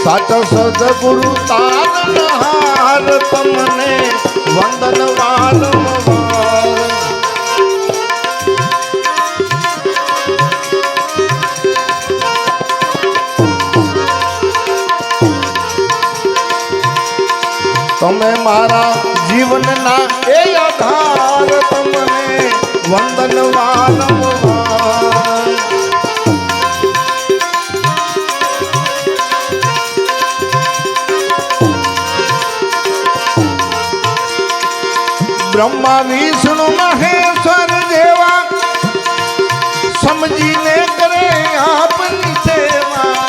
સાચો સદગુરુ તારનહાર તમને વંદન વારંવાર તમે મારા જીવનના એ આધાર તમને વંદન વારંવાર બ્રહ્મા વિષ્ણુ મહેશ્વર દેવા સમજીને કરે આપની સેવા.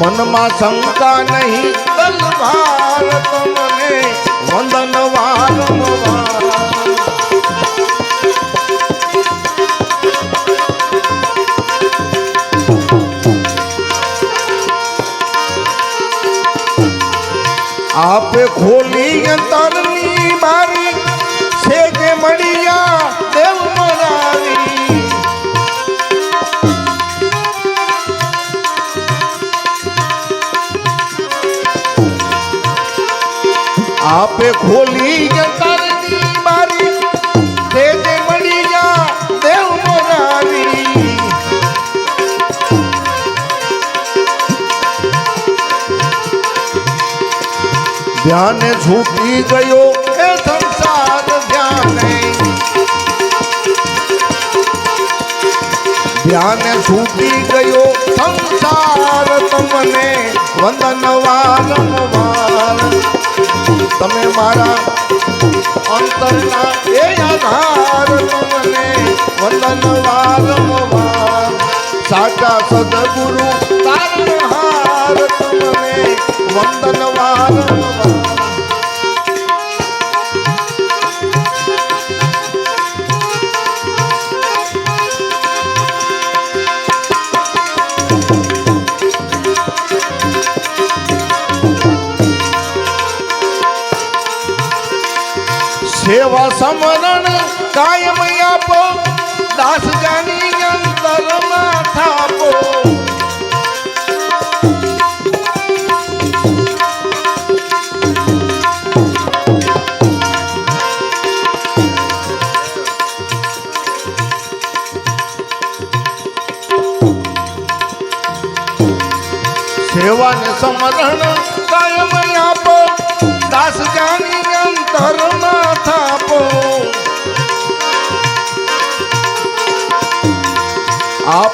મનમાં શંકા નહીં, તલવાર તમને વંદન વારંવાર આપે ખોલી અંતરની બારી છે જે મળ્યા દેવ મરાવી ધ્યાને છૂટી ગયો એ સંસાર ધ્યાને ધ્યાને છૂટી ગયો સંસાર તમને વંદન વારંવાર તમે મારા અંતરના એ આધાર તમને વંદન વારંવાર. સાચા સદગુરુ તારણહાર તમને વંદન વારંવાર. அமரன காயமையா போ தாசுகானி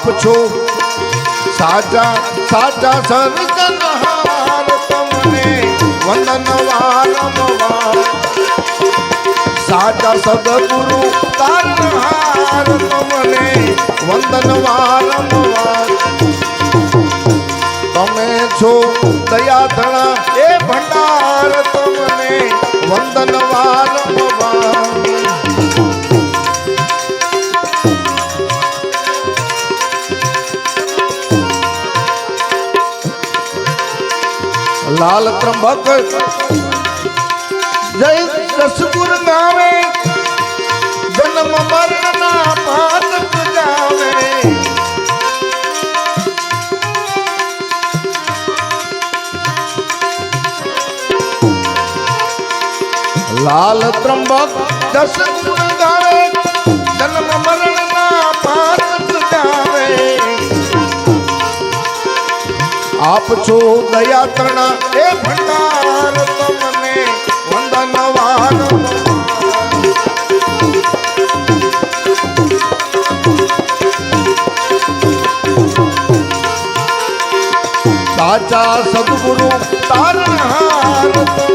આપ છો સાચા સાચા સર્જનહાર તમને વંદન વારંવાર. સાચા સદગુરુ તારણહાર તમને વંદન વારંવાર. તમે છો દયા ધણા એ ભંડાર તમને વંદન વારંવાર લાલ ત્રંબક. જય રસગુર ગાવે જન્મ મરણ ના પાતક જાવે લાલ ત્રંબક દસ આપ છો દયા તણા એ ભંડાર તમને વંદનવાન સાચા સદગુરુ તારણહાર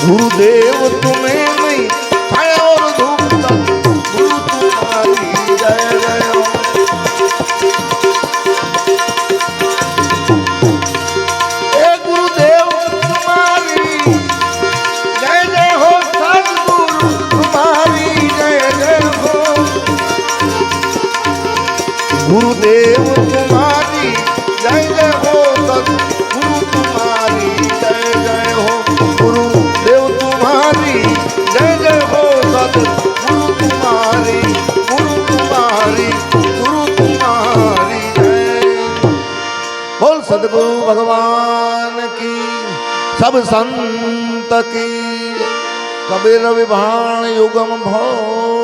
ગુરુદેવ તુમે सदगुरु भगवान की सब संत की कबीर विभाण युगम भो